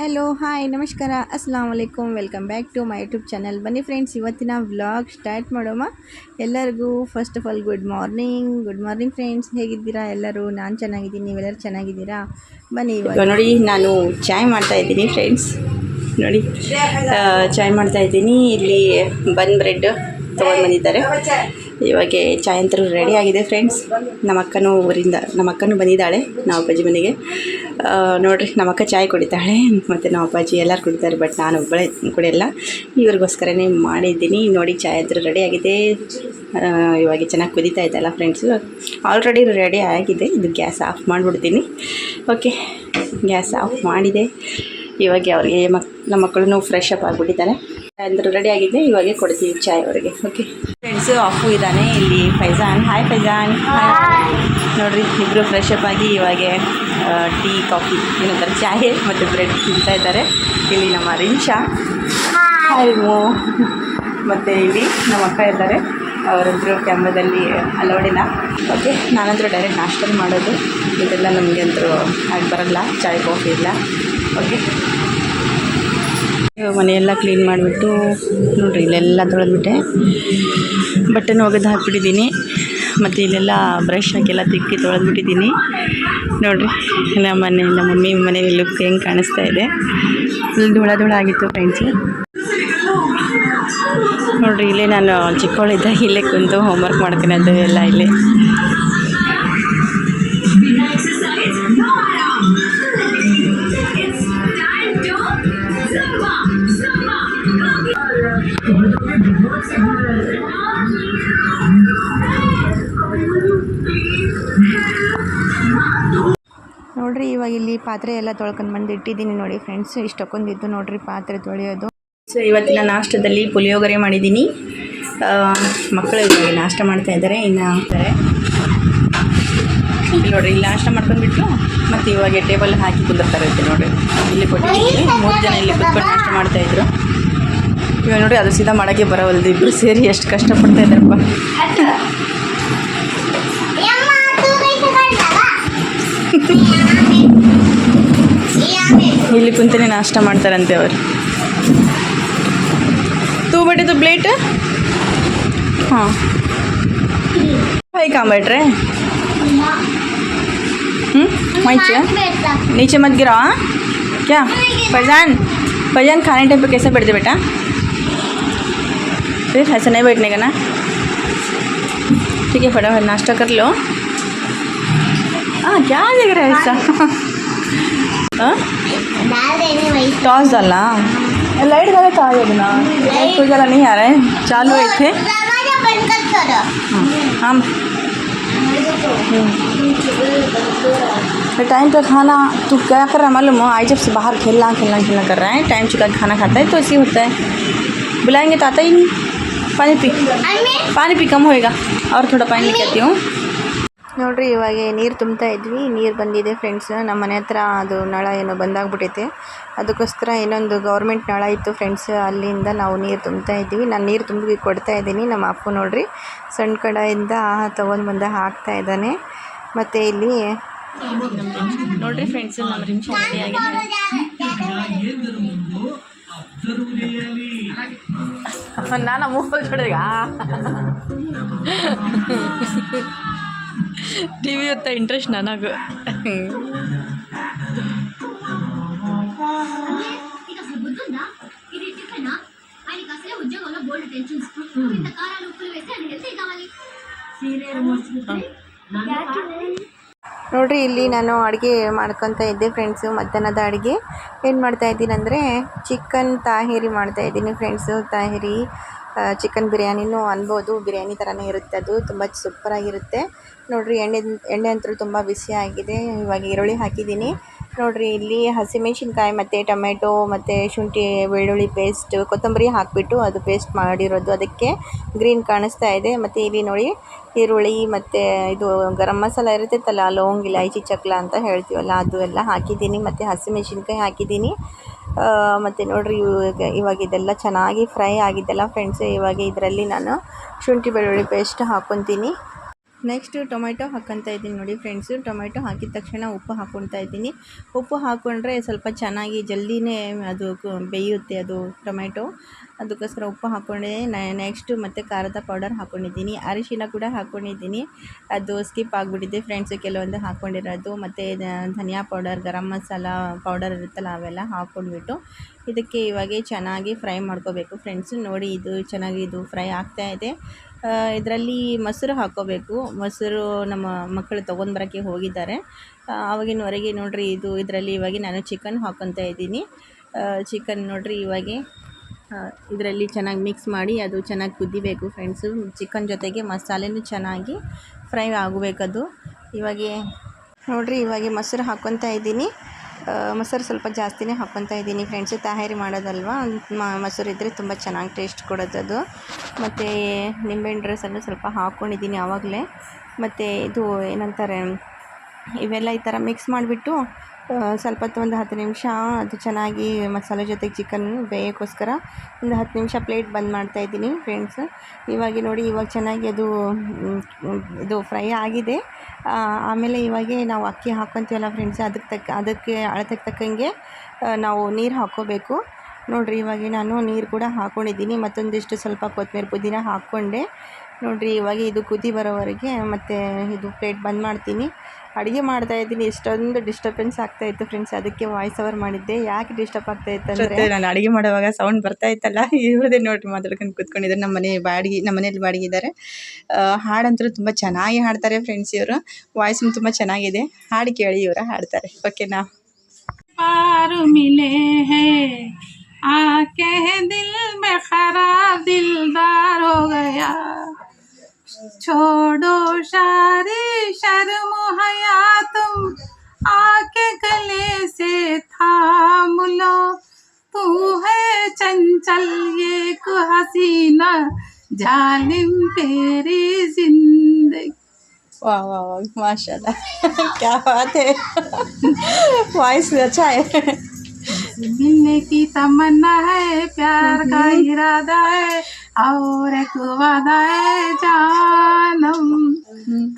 Hello hi ನಮಸ್ಕಾರ. ಅಸ್ಲಾಂ ವಲೈಕುಮ್ welcome back to my YouTube channel ಬನ್ನಿ ಫ್ರೆಂಡ್ಸ್ ಇವತ್ತಿನ ವ್ಲಾಗ್ ಸ್ಟಾರ್ಟ್ ಮಾಡೋಮ್ಮ ಎಲ್ಲರಿಗೂ first of all good morning good morning friends ಹೇಗಿದ್ದೀರಾ? ಎಲ್ಲರೂ ನಾನು ಚೆನ್ನಾಗಿದ್ದೀನಿ. ನೀವೆಲ್ಲರೂ ಚೆನ್ನಾಗಿದ್ದೀರಾ? ಬನ್ನಿ ಇವಾಗ ನೋಡಿ ನಾನು ಚಾಯ್ ಮಾಡ್ತಾ ಇದ್ದೀನಿ ಫ್ರೆಂಡ್ಸ್ ನೋಡಿ ಚಾಯ್ ಮಾಡ್ತಾ ಇದ್ದೀನಿ. ಇಲ್ಲಿ ಬನ್ ಬ್ರೆಡ್ ತೊಗೊಂಡು ಬಂದಿದ್ದಾರೆ. ಇವಾಗ ಚಾಯಂತ್ರ ರೆಡಿ ಆಗಿದೆ ಫ್ರೆಂಡ್ಸ್ ನಮ್ಮ ಅಕ್ಕನೂ ಊರಿಂದ, ನಮ್ಮ ಅಕ್ಕನೂ ಬಂದಿದ್ದಾಳೆ ನಾವು ಅಪ್ಪಾಜಿ ಮನೆಗೆ. ನೋಡಿರಿ, ನಮ್ಮ ಅಕ್ಕ ಚಾಯ್ ಕುಡಿತಾಳೆ. ಮತ್ತು ನಮ್ಮ ಅಪ್ಪಾಜಿ ಎಲ್ಲರೂ ಕುಡಿತಾರೆ ಬಟ್ ನಾನು ಒಬ್ಬಳೇ ಕುಡಿಯಲ್ಲ. ಇವ್ರಿಗೋಸ್ಕರನೇ ಮಾಡಿದ್ದೀನಿ. ನೋಡಿ ಚಾಯ್ ಅಂತೂ ರೆಡಿ ಆಗಿದೆ ಇವಾಗ ಚೆನ್ನಾಗಿ ಕುದೀತಾ ಇದ್ದಲ್ಲ ಫ್ರೆಂಡ್ಸು ಆಲ್ರೆಡಿ ರೆಡಿ ಆಗಿದೆ. ಇದು ಗ್ಯಾಸ್ ಆಫ್ ಮಾಡಿಬಿಡ್ತೀನಿ. ಓಕೆ ಗ್ಯಾಸ್ ಆಫ್ ಮಾಡಿದೆ. ಇವಾಗ ಅವ್ರಿಗೆ ಮಕ್, ನಮ್ಮ ಮಕ್ಕಳು ಫ್ರೆಶ್ ಅಪ್ ಆಗಿಬಿಟ್ಟಿದ್ದಾರೆ. ಅಂದ್ರೆ ರೆಡಿ ಆಗಿದ್ದೆ, ಇವಾಗೆ ಕೊಡ್ತೀವಿ ಚಾಯ್ ಅವರಿಗೆ. ಓಕೆ ಫ್ರೆಂಡ್ಸು ಅಪ್ಪು ಇದ್ದಾನೆ, ಇಲ್ಲಿ ಫೈಜಾನ್. ಹಾಯ್ ಫೈಜಾನ್. ನೋಡ್ರಿ ಇಬ್ಬರು ಫ್ರೆಶ್ ಅಪ್ ಆಗಿ ಇವಾಗೆ ಟೀ, ಕಾಫಿ, ಏನಂತಾರೆ, ಚಾಯ್ ಮತ್ತು ಬ್ರೆಡ್ ತಿಂತಾ ಇದ್ದಾರೆ. ಇಲ್ಲಿ ನಮ್ಮ ರಿಂಚಾ ಹಾಯ್ ಮೋ. ಮತ್ತು ಇಲ್ಲಿ ನಮ್ಮ ಅಕ್ಕ ಇದ್ದಾರೆ. ಅವರಂತರೂ ಕ್ಯಾಮ್ರಾದಲ್ಲಿ ಅಲೋಡಿಲ್ಲ ಓಕೆ ನಾನಂತರೂ ಡೈರೆಕ್ಟ್ ನಾಷ್ಟಲ್ಲಿ ಮಾಡೋದು. ಇದೆಲ್ಲ ನಮಗೆ ಅಂತರೂ ಆಗಿ ಬರಲ್ಲ. ಚಾಯ್, ಕಾಫಿ ಇಲ್ಲ. ಓಕೆ ಮನೆಯೆಲ್ಲ ಕ್ಲೀನ್ ಮಾಡಿಬಿಟ್ಟು ನೋಡಿರಿ ಇಲ್ಲೆಲ್ಲ ತೊಳೆದ್ಬಿಟ್ಟೆ. ಬಟ್ಟೆನ ಒಗೆದು ಹಾಕ್ಬಿಟ್ಟಿದ್ದೀನಿ. ಮತ್ತು ಇಲ್ಲೆಲ್ಲ ಬ್ರಷ್ ಹಾಕೆಲ್ಲ ತಿಕ್ಕಿ ತೊಳೆದ್ಬಿಟ್ಟಿದ್ದೀನಿ. ನೋಡಿರಿ, ನಮ್ಮ ಮನೆ, ನಮ್ಮ ಮಮ್ಮಿ ಮನೇಲಿ ಲುಕ್ ಹೆಂಗೆ ಕಾಣಿಸ್ತಾ ಇದೆ. ಫುಲ್ ಧೂಳ ಧೂಳ ಆಗಿತ್ತು ಫ್ರೆಂಡ್ಸು ನೋಡಿರಿ, ಇಲ್ಲೇ ನಾನು ಚಿಕ್ಕವಳಿದ್ದಾಗ ಇಲ್ಲೇ ಕುಂತು ಹೋಮ್ವರ್ಕ್ ಮಾಡ್ಕೊಳೋದು ಎಲ್ಲ ಇಲ್ಲೇ. ನೋಡ್ರಿ, ಇವಾಗ ಇಲ್ಲಿ ಪಾತ್ರೆ ಎಲ್ಲ ತೊಳ್ಕೊಂಡು ಬಂದು ಇಟ್ಟಿದ್ದೀನಿ ನೋಡಿ ಫ್ರೆಂಡ್ಸ್ ಇಷ್ಟಕ್ಕೊಂದಿದ್ದು ನೋಡ್ರಿ ಪಾತ್ರೆ ತೊಳೆಯೋದು. ಸೊ ಇವತ್ತಿನ ನಾಷ್ಟದಲ್ಲಿ ಪುಳಿಯೋಗರೆ ಮಾಡಿದ್ದೀನಿ. ಮಕ್ಕಳು ಇವಾಗ ನಾಷ್ಟ ಮಾಡ್ತಾ ಇದ್ದಾರೆ, ಇನ್ನು ಆಗ್ತಾರೆ ನೋಡ್ರಿ, ಇಲ್ಲಿ ನಾಷ್ಟ ಮಾಡ್ಕೊಂಡ್ಬಿಟ್ಟು ಮತ್ತೆ ಇವಾಗ ಟೇಬಲ್ ಹಾಕಿ ಕುಂದಿರ್ತಾರೆ ನೋಡ್ರಿ. ಇಲ್ಲಿ ಕೊಟ್ಟಿದ್ದೀನಿ. ಮೂರು ಜನ ಇಲ್ಲಿ ಕುತ್ಕೊಂಡು ನಾಷ್ಟ ಮಾಡ್ತಾಯಿದ್ರು ಇವಾಗ ನೋಡಿ ಅದು ಸೀದಾ ಮಾಡೋಕ್ಕೆ ಬರೋವಲ್ದು ಇಬ್ಬರು ಸೇರಿ ಎಷ್ಟು ಕಷ್ಟಪಡ್ತಾ ಇದ್ದಾರಪ್ಪ ಇಲ್ಲಿ ಕುಂತೇ ನಾಷ್ಟ ಮಾಡ್ತಾರಂತೆ ಅವರು तू बेटे तो प्लेट हाँ भाई कहाँ बैठ रहे हैं हम्म, वहीं से नीचे मत गिराओ हाँ क्या फैजान फैजान खाने टाइम पे कैसे बैठते बेटा फिर ऐसे नहीं बैठने का ना। ठीक है फटाफट नाश्ता कर लो। हाँ क्या देख रहा है ऐसा? हाँ? टॉस डाला लाइट वाला तो आ जाएगा ना कोई ज़्यादा नहीं आ रहा है। चालू हुए थे हाँ हम। टाइम पे खाना तू क्या कर रहा है मालूम हो? आज जब से बाहर खेलना खेलना खेलना कर रहा है टाइम चुका खाना खाता है तो ऐसे ही होता है। बुलाएँगे तो आता ही नहीं। ಪಾನಿ ಪಿ ಪಾನಿ ಪಿ ಕಮ್ ಹೋಯ್ಗ ಅವ್ರು ಥೋಡ ಪಾನಿ ಪಿ ನೋಡ್ರಿ ಇವಾಗ ನೀರು ತುಂಬ್ತಾ ಇದ್ವಿ. ನೀರು ಬಂದಿದೆ ಫ್ರೆಂಡ್ಸ್ ನಮ್ಮ ಮನೆ ಹತ್ರ ಅದು ನಳ ಏನೋ ಬಂದಾಗ್ಬಿಟ್ಟೈತೆ ಅದಕ್ಕೋಸ್ಕರ ಇನ್ನೊಂದು ಗೌರ್ಮೆಂಟ್ ನಳ ಇತ್ತು ಫ್ರೆಂಡ್ಸ್ ಅಲ್ಲಿಂದ ನಾವು ನೀರು ತುಂಬ್ತಾ ಇದ್ವಿ. ನಾನು ನೀರು ತುಂಬಿ ಕೊಡ್ತಾ ಇದ್ದೀನಿ. ನಮ್ಮ ಅಪ್ಪ ನೋಡ್ರಿ ಸಣ್ಣ ಕಡೆಯಿಂದ ತೊಗೊಂಡು ಬಂದ ಹಾಕ್ತಾ ಇದ್ದಾನೆ. ಮತ್ತು ಇಲ್ಲಿ ನೋಡ್ರಿ ಫ್ರೆಂಡ್ಸ್ ನಮ್ಮ నాన్న మూవలు చూడదుగా టీవీ వస్తా ఇంట్రెస్ట్ నా నాకు. ఉద్యోగంలో ನೋಡ್ರಿ, ಇಲ್ಲಿ ನಾನು ಅಡುಗೆ ಮಾಡ್ಕೊತಾ ಇದ್ದೆ ಫ್ರೆಂಡ್ಸು ಮಧ್ಯಾಹ್ನದ ಅಡುಗೆ. ಏನು ಮಾಡ್ತಾ ಇದ್ದೀನಿ ಅಂದರೆ ಚಿಕನ್ ತಾಹಿರಿ ಮಾಡ್ತಾ ಇದ್ದೀನಿ ಫ್ರೆಂಡ್ಸು ತಾಹಿರಿ ಚಿಕನ್ ಬಿರಿಯಾನಿನೂ ಅನ್ಬೋದು. ಬಿರಿಯಾನಿ ಥರನೇ ಇರುತ್ತೆ ಅದು, ತುಂಬ ಸೂಪರಾಗಿರುತ್ತೆ ನೋಡ್ರಿ, ಎಣ್ಣೆ ಎಣ್ಣೆ ಅಂತೂ ತುಂಬ ಬಿಸಿ ಆಗಿದೆ ಇವಾಗ ಈರುಳ್ಳಿ ಹಾಕಿದ್ದೀನಿ. ನೋಡ್ರಿ, ಇಲ್ಲಿ ಹಸಿಮೆಣ್ಸಿನ್ಕಾಯಿ ಮತ್ತೆ ಟೊಮೆಟೊ ಮತ್ತೆ ಶುಂಠಿ, ಬೆಳ್ಳುಳ್ಳಿ ಪೇಸ್ಟ್ ಕೊತ್ತಂಬರಿ ಹಾಕಿಬಿಟ್ಟು ಅದು ಪೇಸ್ಟ್ ಮಾಡಿರೋದು. ಅದಕ್ಕೆ ಗ್ರೀನ್ ಕಾಣಿಸ್ತಾ ಇದೆ. ಮತ್ತೆ ಇಲ್ಲಿ ನೋಡಿ, ಈರುಳ್ಳಿ ಮತ್ತೆ ಇದು ಗರಂ ಮಸಾಲ ಇರುತ್ತಲ್ಲ ಲವಂಗ, ಇಲಾಯ್ಚಿ, ಚಕ್ಲ ಅಂತ ಹೇಳ್ತೀವಲ್ಲ, ಅದು ಎಲ್ಲ ಹಾಕಿದ್ದೀನಿ. ಮತ್ತೆ ಹಸಿಮೆಣ್ಸಿನ್ಕಾಯಿ ಹಾಕಿದ್ದೀನಿ. ಮತ್ತು ನೋಡಿರಿ, ಇವಾಗ ಇವಾಗ ಇದೆಲ್ಲ ಚೆನ್ನಾಗಿ ಫ್ರೈ ಆಗಿದ್ದೆಲ್ಲ ಫ್ರೆಂಡ್ಸ್ ಇವಾಗ ಇದರಲ್ಲಿ ನಾನು ಶುಂಠಿ, ಬೆಳ್ಳುಳ್ಳಿ ಪೇಸ್ಟ್ ಹಾಕ್ಕೊತೀನಿ ನೆಕ್ಸ್ಟು ಟೊಮೆಟೊ ಹಾಕ್ಕೊತಾ ಇದ್ದೀನಿ ನೋಡಿ ಫ್ರೆಂಡ್ಸು. ಟೊಮೆಟೊ ಹಾಕಿದ ತಕ್ಷಣ ಉಪ್ಪು ಹಾಕ್ಕೊಳ್ತಾ ಇದ್ದೀನಿ. ಉಪ್ಪು ಹಾಕ್ಕೊಂಡ್ರೆ ಸ್ವಲ್ಪ ಚೆನ್ನಾಗಿ ಜಲ್ದಿನೇ ಅದು ಬೇಯುತ್ತೆ ಅದು ಟೊಮೆಟೊ. ಅದಕ್ಕೋಸ್ಕರ ಉಪ್ಪು ಹಾಕ್ಕೊಂಡೆ. ನೆಕ್ಸ್ಟು ಮತ್ತು ಖಾರದ ಪೌಡರ್ ಹಾಕ್ಕೊಂಡಿದ್ದೀನಿ ಅರಿಶಿನ ಕೂಡ ಹಾಕ್ಕೊಂಡಿದ್ದೀನಿ ಅದು ಸ್ಕಿಪ್ ಆಗಿಬಿಟ್ಟಿದೆ ಫ್ರೆಂಡ್ಸು. ಕೆಲವೊಂದು ಹಾಕ್ಕೊಂಡಿರೋದು ಮತ್ತು ಧನಿಯಾ ಪೌಡರ್, ಗರಂ ಮಸಾಲ ಪೌಡರ್ ಇರುತ್ತಲ್ಲ ಅವೆಲ್ಲ ಹಾಕ್ಕೊಂಡ್ಬಿಟ್ಟು ಇದಕ್ಕೆ ಇವಾಗೆ ಚೆನ್ನಾಗಿ ಫ್ರೈ ಮಾಡ್ಕೋಬೇಕು ಫ್ರೆಂಡ್ಸು. ನೋಡಿ ಇದು ಚೆನ್ನಾಗಿ ಇದು ಫ್ರೈ ಆಗ್ತಾ ಇದೆ. ಇದರಲ್ಲಿ ಮೊಸರು ಹಾಕ್ಕೋಬೇಕು ಮೊಸರು ನಮ್ಮ ಮಕ್ಕಳು ತೊಗೊಂಡ್ಬರೋಕ್ಕೆ ಹೋಗಿದ್ದಾರೆ. ಆ, ಆವಾಗಿನವರೆಗೆ ನೋಡಿರಿ ಇದು ಇದರಲ್ಲಿ ಇವಾಗ ನಾನು ಚಿಕನ್ ಹಾಕ್ಕೊತಾ ಇದ್ದೀನಿ. ಚಿಕನ್ ನೋಡಿರಿ ಇವಾಗೆ ಇದರಲ್ಲಿ ಚೆನ್ನಾಗಿ ಮಿಕ್ಸ್ ಮಾಡಿ ಅದು ಚೆನ್ನಾಗಿ ಕುದಿಬೇಕು ಫ್ರೆಂಡ್ಸು ಚಿಕನ್ ಜೊತೆಗೆ ಮಸಾಲೆನೂ ಚೆನ್ನಾಗಿ ಫ್ರೈ ಆಗಬೇಕದು. ಇವಾಗೆ ನೋಡಿರಿ ಇವಾಗ ಮೊಸರು ಹಾಕ್ಕೊತಾ ಇದ್ದೀನಿ. ಮೊಸರು ಸ್ವಲ್ಪ ಜಾಸ್ತಿನೇ ಹಾಕ್ಕೊತಾ ಇದ್ದೀನಿ ಫ್ರೆಂಡ್ಸು ತಯಾರಿ ಮಾಡೋದಲ್ವಾ? ಮೊಸರು ಇದ್ದರೆ ತುಂಬ ಚೆನ್ನಾಗಿ ಟೇಸ್ಟ್ ಕೊಡೋದದು ಮತ್ತು ನಿಂಬೆಹಣ್ಣು ರಸನ್ನು ಸ್ವಲ್ಪ ಹಾಕ್ಕೊಂಡಿದ್ದೀನಿ ಆವಾಗಲೇ. ಮತ್ತು ಇದು ಏನಂತಾರೆ, ಇವೆಲ್ಲ ಈ ಥರ ಮಿಕ್ಸ್ ಮಾಡಿಬಿಟ್ಟು ಸ್ವಲ್ಪ ಹೊತ್ತು ಒಂದು ಹತ್ತು ನಿಮಿಷ ಅದು ಚೆನ್ನಾಗಿ ಮಸಾಲೆ ಜೊತೆಗೆ ಚಿಕನ್ ಬೇಯೋಕ್ಕೋಸ್ಕರ ಒಂದು ಹತ್ತು ನಿಮಿಷ ಪ್ಲೇಟ್ ಬಂದ್ ಮಾಡ್ತಾ ಇದ್ದೀನಿ ಫ್ರೆಂಡ್ಸ್ ಇವಾಗ ನೋಡಿ, ಇವಾಗ ಚೆನ್ನಾಗಿ ಅದು ಇದು ಫ್ರೈ ಆಗಿದೆ. ಆಮೇಲೆ ಇವಾಗೆ ನಾವು ಅಕ್ಕಿ ಹಾಕ್ಕೊಂತೀವಲ್ಲ ಫ್ರೆಂಡ್ಸ್ ಅದಕ್ಕೆ ತಕ್ಕ ಅದಕ್ಕೆ ಅಳತೆಗೆ ತಕ್ಕಂಗೆ ನಾವು ನೀರು ಹಾಕ್ಕೋಬೇಕು. ನೋಡಿರಿ, ಇವಾಗ ನಾನು ನೀರು ಕೂಡ ಹಾಕ್ಕೊಂಡಿದ್ದೀನಿ ಮತ್ತೊಂದಿಷ್ಟು ಸ್ವಲ್ಪ ಕೊತ್ತಂಬರಿ ಪುದೀನ ಹಾಕ್ಕೊಂಡೆ. ನೋಡಿರಿ, ಇವಾಗ ಇದು ಕುದಿ ಬರೋವರೆಗೆ ಮತ್ತು ಇದು ಪ್ಲೇಟ್ ಬಂದ್ ಮಾಡ್ತೀನಿ. ಅಡುಗೆ ಮಾಡ್ತಾ ಇದ್ದೀನಿ ಎಷ್ಟೊಂದು ಡಿಸ್ಟರ್ಬೆನ್ಸ್ ಆಗ್ತಾ ಇತ್ತು ಫ್ರೆಂಡ್ಸ್ ಅದಕ್ಕೆ ವಾಯ್ಸ್ ಓವರ್ ಮಾಡಿದ್ದೆ ಯಾಕೆ ಡಿಸ್ಟರ್ಬ್ ಆಗ್ತಾ ಇತ್ತು ಅಂದರೆ ಜೊತೆ ನಾನು ಅಡುಗೆ ಮಾಡುವಾಗ ಸೌಂಡ್ ಬರ್ತಾ ಇತ್ತಲ್ಲ ಇವ್ರದೇ ನೋಡ್ರಿ ಮಾತಾಡ್ಕೊಂಡು ಕೂತ್ಕೊಂಡಿದ್ದಾರೆ ನಮ್ಮ ಮನೆ ಬಾಡಿಗೆ ನಮ್ಮ ಮನೇಲಿ ಬಾಡಿಗೆ ಇದ್ದಾರೆ ಹಾಡಂತೂ ತುಂಬ ಚೆನ್ನಾಗಿ ಹಾಡ್ತಾರೆ ಫ್ರೆಂಡ್ಸ್ ಇವರು ವಾಯ್ಸು ತುಂಬ ಚೆನ್ನಾಗಿದೆ ಹಾಡು ಕೇಳಿ ಇವರು ಹಾಡ್ತಾರೆ ಓಕೆನಾ पार मिले हैं आके दिल में खराब दिलदार हो गया छोड़ो सारी चंचल ये को हसीना जालिम तेरी ज़िंदगी। वाह वाह वाह माशाल्लाह क्या बात है। वॉइस अच्छा है। मिलने की तमन्ना है प्यार का इरादा है और एक वादा है जानम।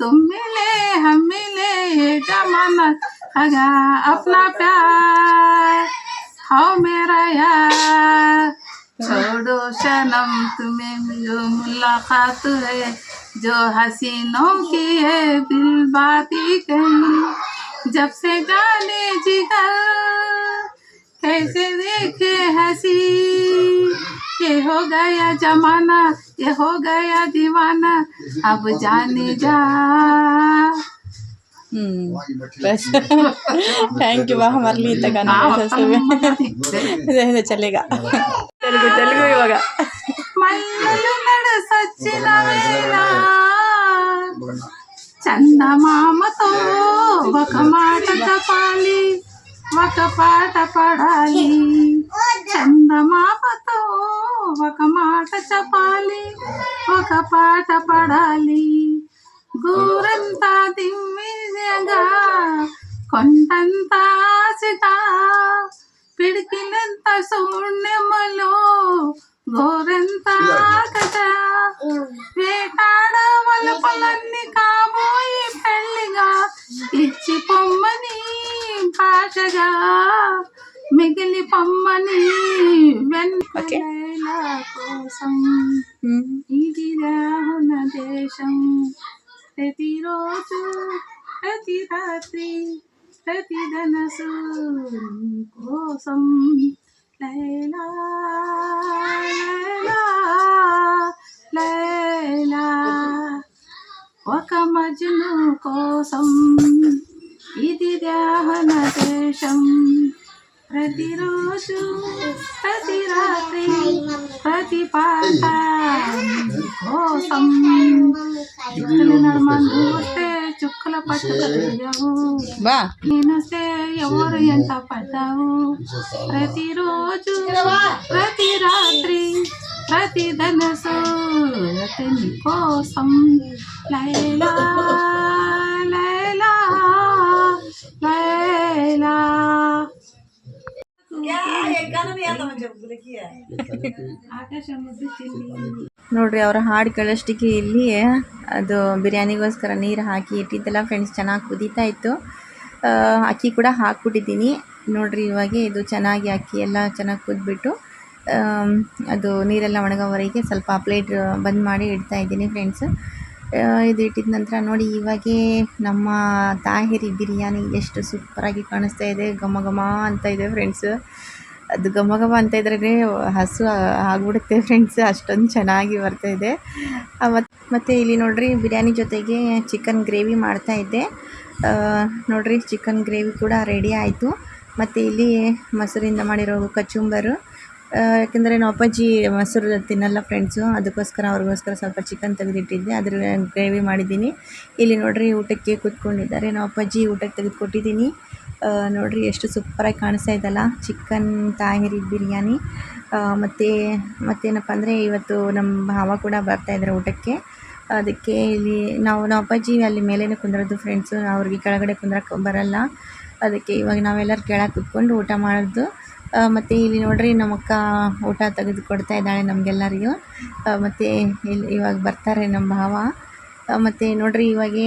तुम मिले हम मिले ये जमाना हगा अपना प्यार हो मेरा यार। छोड़ो सनम तुम्हें जो मुलाकात है। जो हसीनों की है दिल बाती कही। जब से जाने जिगर कैसे देखे हसी। ये हो गया जमाना ये हो गया दीवाना अब जाने जा। हम्म। बस थैंक यू वाह हमारे लिए इतना गाना सुबह चलेगा। తెలుగు తెలుగు ఇవాగ చందమామతో ఒక మాట చెప్పాలి ఒక పాట పడాలి. చందమామతో ఒక మాట చెప్పాలి ఒక పాట పడాలి. గూరంతా దివ్యంగా కొంటంతా ఆశగా పిడికినంత శూన్యములో గోరెంత కదా వేటాడవల పొలన్నీ కాబోయి పెళ్ళిగా ఇచ్చి పొమ్మని భాషగా మిగిలి పొమ్మని వెన్నెల కోసం ఇది రాహున దేశం. ప్రతిరోజు ప్రతి రాత్రి ప్రతి ధనసు కోసం లైలా లైలా. ఒక మజ్ను కోసం తిరిగావు ಬಾ నేనొస్తే ఎవరు ఎంత పడ్డావు ప్రతిరోజు ప్రతి రాత్రి ప్రతి ధనసు అతని కోసం లైలా లైలా లైలా ఆకాశం ముద్దు చెల్లి ನೋಡ್ರಿ ಅವ್ರ ಹಾಡು ಕೇಳೋಷ್ಟಿಗೆ ಇಲ್ಲಿ ಅದು ಬಿರಿಯಾನಿಗೋಸ್ಕರ ನೀರು ಹಾಕಿ ಇಟ್ಟಿದ್ದೆಲ್ಲ ಫ್ರೆಂಡ್ಸ್ ಚೆನ್ನಾಗಿ ಕುದೀತಾ ಇತ್ತು ಅಕ್ಕಿ ಕೂಡ ಹಾಕ್ಬಿಟ್ಟಿದ್ದೀನಿ. ನೋಡ್ರಿ ಇವಾಗ ಇದು ಚೆನ್ನಾಗಿ ಅಕ್ಕಿ ಎಲ್ಲ ಚೆನ್ನಾಗಿ ಕುದ್ಬಿಟ್ಟು ಅದು ನೀರೆಲ್ಲ ಒಣಗೋವರೆಗೆ ಸ್ವಲ್ಪ ಪ್ಲೇಟ್ ಬಂದ್ ಮಾಡಿ ಇಡ್ತಾ ಇದ್ದೀನಿ ಫ್ರೆಂಡ್ಸ್ ಇದು ಇಟ್ಟಿದ ನಂತರ ನೋಡಿ ಇವಾಗೇ ನಮ್ಮ ತಾಹಿರಿ ಬಿರಿಯಾನಿ ಎಷ್ಟು ಸೂಪರಾಗಿ ಕಾಣಿಸ್ತಾ ಇದೆ, ಘಮ ಘಮ ಅಂತ ಇದೆ ಫ್ರೆಂಡ್ಸ್ ಅದು ಘಮ ಘಮ ಅಂತ ಇದ್ರೇ ಹಸು ಆಗ್ಬಿಡುತ್ತೆ ಫ್ರೆಂಡ್ಸ್ ಅಷ್ಟೊಂದು ಚೆನ್ನಾಗಿ ಬರ್ತಾ ಇದೆ ಮತ್ತು ಇಲ್ಲಿ ನೋಡ್ರಿ ಬಿರಿಯಾನಿ ಜೊತೆಗೆ ಚಿಕನ್ ಗ್ರೇವಿ ಮಾಡ್ತಾ ಇದ್ದೆ. ನೋಡ್ರಿ ಚಿಕನ್ ಗ್ರೇವಿ ಕೂಡ ರೆಡಿ ಆಯಿತು. ಮತ್ತು ಇಲ್ಲಿ ಮೊಸರಿಂದ ಮಾಡಿರೋ ಕಚುಂಬರು ಯಾಕೆಂದರೆ ನಮ್ಮ ಅಪ್ಪಾಜಿ ಮೊಸರು ತಿನ್ನಲ್ಲ ಫ್ರೆಂಡ್ಸು ಅದಕ್ಕೋಸ್ಕರ ಅವ್ರಿಗೋಸ್ಕರ ಸ್ವಲ್ಪ ಚಿಕನ್ ತೆಗೆದಿಟ್ಟಿದ್ದೆ. ಅದ್ರ ಗ್ರೇವಿ ಮಾಡಿದ್ದೀನಿ. ಇಲ್ಲಿ ನೋಡ್ರಿ ಊಟಕ್ಕೆ ಕೂತ್ಕೊಂಡಿದ್ದಾರೆ. ನಾವು ಅಪ್ಪಾಜಿ ಊಟಕ್ಕೆ ತೆಗೆದು ಕೊಟ್ಟಿದ್ದೀನಿ ಆ, ನೋಡ್ರಿ ಎಷ್ಟು ಸೂಪರಾಗಿ ಕಾಣಿಸ್ತಾ ಇದೆಯಲ್ಲ. ಚಿಕನ್ ತಾಹಿರಿ ಬಿರಿಯಾನಿ. ಮತ್ತು, ಮತ್ತೇನಪ್ಪ ಅಂದರೆ ಇವತ್ತು ನಮ್ಮ ಭಾವ ಕೂಡ ಬರ್ತಾಯಿದ್ದಾರೆ ಊಟಕ್ಕೆ. ಅದಕ್ಕೆ ಇಲ್ಲಿ ನಾವು, ನಮ್ಮ ಅಪ್ಪಾಜಿ ಅಲ್ಲಿ ಮೇಲೇ ಕುಂದ್ರೋದು ಫ್ರೆಂಡ್ಸು ಅವ್ರಿಗೆ ಕೆಳಗಡೆ ಕುಂದ್ರಕ್ಕೆ ಬರಲ್ಲ. ಅದಕ್ಕೆ ಇವಾಗ ನಾವೆಲ್ಲರೂ ಕೆಳಗೆ ಕುತ್ಕೊಂಡು ಊಟ ಮಾಡೋದು. ಮತ್ತು ಇಲ್ಲಿ ನೋಡ್ರಿ ನಮ್ಮ ಅಕ್ಕ ಊಟ ತೆಗೆದು ಕೊಡ್ತಾ ಇದ್ದಾಳೆ ನಮಗೆಲ್ಲರಿಗೂ. ಮತ್ತು ಇಲ್ಲಿ ಇವಾಗ ಬರ್ತಾರೆ ನಮ್ಮ ಭಾವ. ಮತ್ತು ನೋಡ್ರಿ ಇವಾಗೆ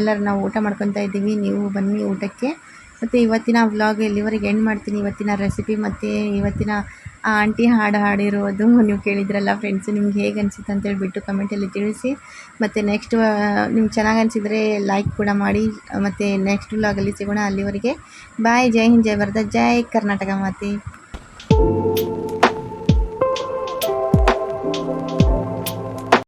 ಎಲ್ಲರೂ ನಾವು ಊಟ ಮಾಡ್ಕೊತಾ ಇದ್ದೀವಿ. ನೀವು ಬನ್ನಿ ಊಟಕ್ಕೆ. ಮತ್ತು ಇವತ್ತಿನ ವ್ಲಾಗ್ ಇಲ್ಲಿವರೆಗೆ ಎಂಡ್ ಮಾಡ್ತೀನಿ. ಇವತ್ತಿನ ರೆಸಿಪಿ ಮತ್ತು ಇವತ್ತಿನ ಆಂಟಿ ಹಾಡು ಹಾಡಿರೋದು ನೀವು ಕೇಳಿದ್ರಲ್ಲ ಫ್ರೆಂಡ್ಸ್ ನಿಮ್ಗೆ ಹೇಗೆ ಅನಿಸುತ್ತೆ ಅಂತೇಳ್ಬಿಟ್ಟು ಕಮೆಂಟಲ್ಲಿ ತಿಳಿಸಿ. ಮತ್ತು ನೆಕ್ಸ್ಟ್ ನಿಮ್ಗೆ ಚೆನ್ನಾಗಿ ಅನಿಸಿದರೆ ಲೈಕ್ ಕೂಡ ಮಾಡಿ. ಮತ್ತು ನೆಕ್ಸ್ಟ್ ವ್ಲಾಗಲ್ಲಿ ಸಿಗೋಣ ಅಲ್ಲಿವರೆಗೆ. ಬಾಯ್ ಜೈ ಹಿಂದ್, ಜೈ ಭಾರತ, ಜೈ ಕರ್ನಾಟಕ ಮಾತೆ.